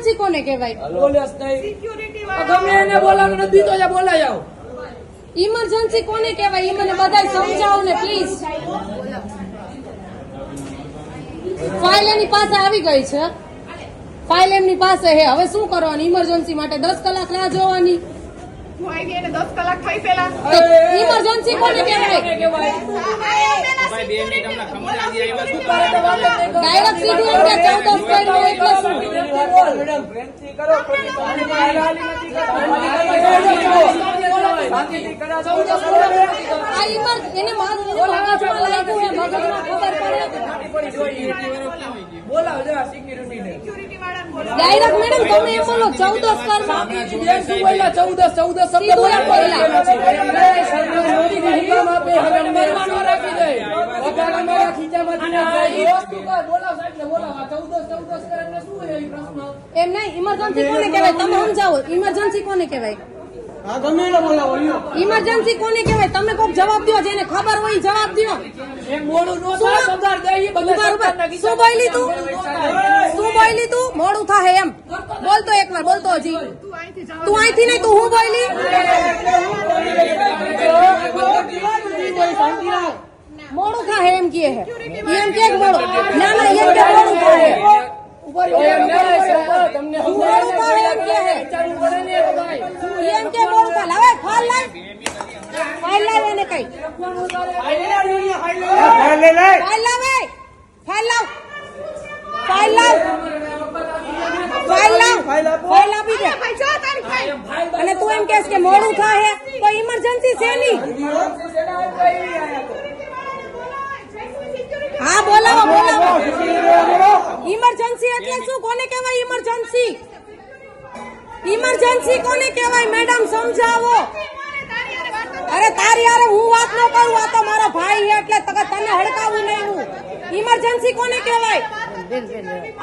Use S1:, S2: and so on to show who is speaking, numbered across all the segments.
S1: Emergency કોને કહેવાય?
S2: નહીં. ગમે એને બોલાવે નથી તો બોલાય આવો.
S1: ઇમરજન્સી કોને કહેવાય? એ મને બધાય સમજાવો ને પ્લીઝ ફાઇલ એની પાસે આવી ગઈ છે. ફાઇલ એમની પાસે હે હવે શું કરવાની? ઇમરજન્સી માટે દસ કલાક રાહ જોવાની.
S3: દસ કલાક થઈ પેલા
S1: કોને કહેવાય ડાયરેક્ટ સીધું એમ કે ચૌદ ડાયરેક્ટ મેડમ તમે એમ બોલો?
S2: ચૌદસ, ચૌદસ શબ્દ?
S1: એમ નહીં ઇમરજન્સી કોને કહેવાય? તમે સમજાવો ઇમરજન્સી કોને કહેવાય? ઇમરજન્સી કોને કહેવાય? તમે કોઈક જવાબ દો જેને ખબર હોય જવાબ દો
S2: મોડું
S1: શું? બોલી તું? શું બોલી તું? મોડું થાય એમ. બોલતો એક વાર બોલતો હજી
S3: તું અહીંથી જવા
S1: તું અહીંથી નહીં તું હું બોલી? મોડું થાય એમ કે એમ કે મોડું ના ના એમ કે મોડું થાય. અને તું એમ કહેશ કે મોડું થાય તો ઇમરજન્સી છે ની હા બોલાવો બોલાવો. ઇમરજન્સી એટલે શું? કોને કહેવાય ઇમરજન્સી ઇમરજન્સી કોને કહેવાય? મેડમ સમજાવો. અરે તારી યારે હું વાત ન કરું આ તો મારો ભાઈ એટલે તને તને હડકાવું નહીં હું. ઇમરજન્સી કોને કહેવાય?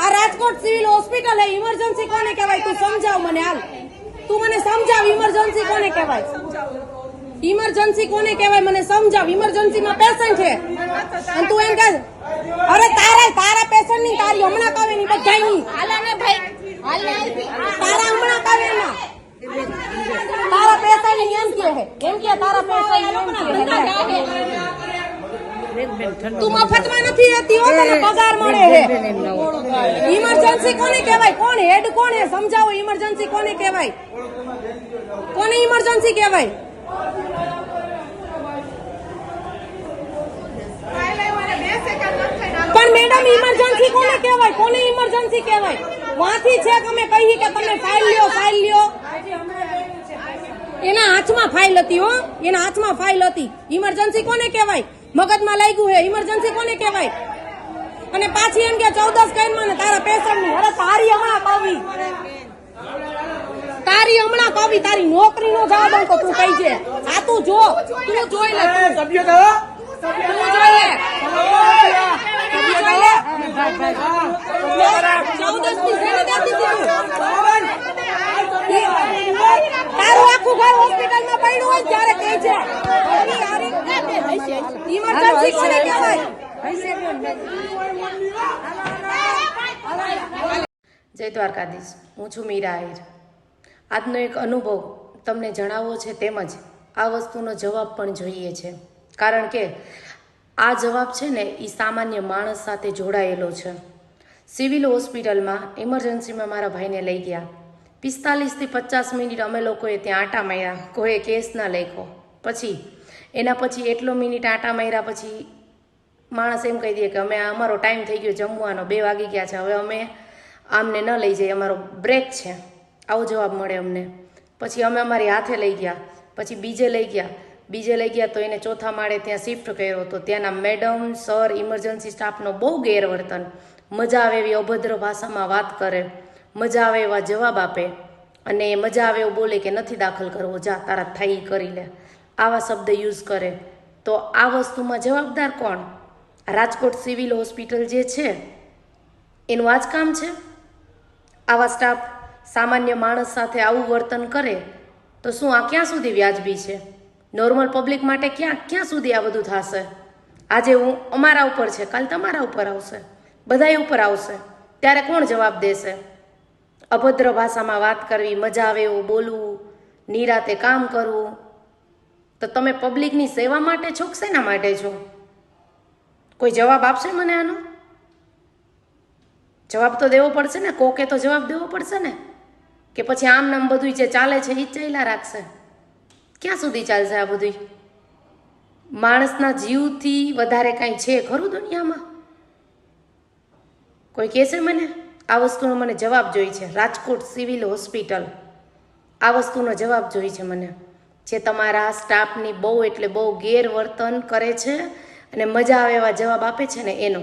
S1: આ રાજકોટ સિવિલ હોસ્પિટલ હે. ઇમરજન્સી કોને કહેવાય? તું સમજાવ મને હાલ. તું મને સમજાવ ઇમરજન્સી કોને કહેવાય? ઇમરજન્સી કોને કહેવાય? મને સમજાવ. ઇમરજન્સી માં પેશન્ટ છે. અને તું એમ કહે અરે તારા તારા પેશન્ટની તારી હમણાં કાવે ની બધા ની તારા હમણાં કાવે ના તારા પેશન્ટની એમ કે એમ કે તારા પેશન્ટ એમ કે તું મફતમાં નથી રહેતી હો તને પગાર મળે છે. ઇમરજન્સી કોને કહેવાય? કોણ હેડ કોણ હે સમજાવો ઇમરજન્સી કોને કહેવાય? કોને ઇમરજન્સી કહેવાય? પણ મેડમ ઇમરજન્સી કોને કહેવાય? કોને ઇમરજન્સી કહેવાય? વાંથી છે કે અમે કહીએ કે તમે ફાઇલ લ્યો ફાઇલ લ્યો. એના હાથમાં ફાઇલ હતી હો. એના હાથમાં ફાઇલ હતી. ઇમરજન્સી કોને કહેવાય? મગજમાં લાગ્યું હે. ઇમરજન્સી કોને કહેવાય? અને પાછી એમ કે ચૌદસ કઈ ને તારા પેશન્ટની અરે તારી હમણાં કવી તારી હમણાં કવી તારી નોકરી નો જવાબ આમ તો તું કઈ છે? આ તું જો તું જોઈ લે તું.
S2: સભ્ય તો
S1: તું જોઈ લે. તું જોઈ લે. ચૌદસની સેવા દેતી હતી તારું આખું ઘર હોસ્પિટલમાં પડ્યું હોય ત્યારે કહે છે. ઇમરજન્સી કોને કહેવાય?
S4: જય દ્વારકાધીશ. હું છું મીરા આહિર. આજનો એક અનુભવ તમને જણાવવો છે તેમજ આ વસ્તુનો જવાબ પણ જોઈએ છે. કારણ કે આ જવાબ છે ને એ સામાન્ય માણસ સાથે જોડાયેલો છે. સિવિલ હોસ્પિટલમાં ઇમરજન્સીમાં મારા ભાઈને લઈ ગયા. પિસ્તાલીસથી પચાસ મિનિટ અમે લોકોએ ત્યાં આટા માર્યા, કોઈએ કેસ ના લખ્યો. પછી એના પછી એટલો મિનિટ આટા માર્યા પછી માણસ એમ કહી દે કે અમે અમારો ટાઈમ થઈ ગયો, જમવાનો બે વાગી ગયા છે, હવે અમે આમને ન લઈ જઈએ, અમારો બ્રેક છે. આવો જવાબ મળે અમને. પછી અમે અમારી હાથે લઈ ગયા. પછી બીજે લઈ ગયા. બીજે લઈ ગયા તો એને ચોથા માળે ત્યાં શિફ્ટ કર્યો તો ત્યાંના મેડમ સર ઇમરજન્સી સ્ટાફનો બહુ ગેરવર્તન. મજા આવે એવી અભદ્ર ભાષામાં વાત કરે. મજા આવે એવા જવાબ આપે. અને મજા આવે એવું બોલે કે નથી દાખલ કરવો, જા, તારા થાય ઈ કરી લે. આવા શબ્દ યુઝ કરે. તો આ વસ્તુમાં જવાબદાર કોણ? રાજકોટ સિવિલ હોસ્પિટલ જે છે, એનું આ જ કામ છે? આવા સ્ટાફ સામાન્ય માણસ સાથે આવું વર્તન કરે, તો શું આ ક્યાં સુધી વ્યાજબી છે? નોર્મલ પબ્લિક માટે ક્યાં ક્યાં સુધી આ બધું થશે? આજે હું અમારા ઉપર છે, કાલ તમારા ઉપર આવશે. બધા ઉપર આવશે. ત્યારે કોણ જવાબ દેશે? અભદ્ર ભાષામાં વાત કરવી, મજા આવે એવું બોલવું, નિરાતે કામ કરવું. તો તમે પબ્લિકની સેવા માટે છો કે શેના માટે છો? કોઈ જવાબ આપશે મને આનો? જવાબ તો દેવો પડશે ને? કોકે તો જવાબ દેવો પડશે ને? કે પછી આમ નામ બધું જે ચાલે છે એ જ ચાલ્યા રાખશે. ક્યાં સુધી ચાલશે આ બધું માણસના જીવથી વધારે કાંઈ છે ખરું દુનિયામાં? કોઈ કહેશે મને? આ વસ્તુનો મને જવાબ જોઈ છે. Rajkot civil hospital. આ વસ્તુનો જવાબ જોઈ છે મને. જે તમારા સ્ટાફની બહુ એટલે બહુ ગેરવર્તન કરે છે અને મજા આવે એવા જવાબ આપે છે ને એનો.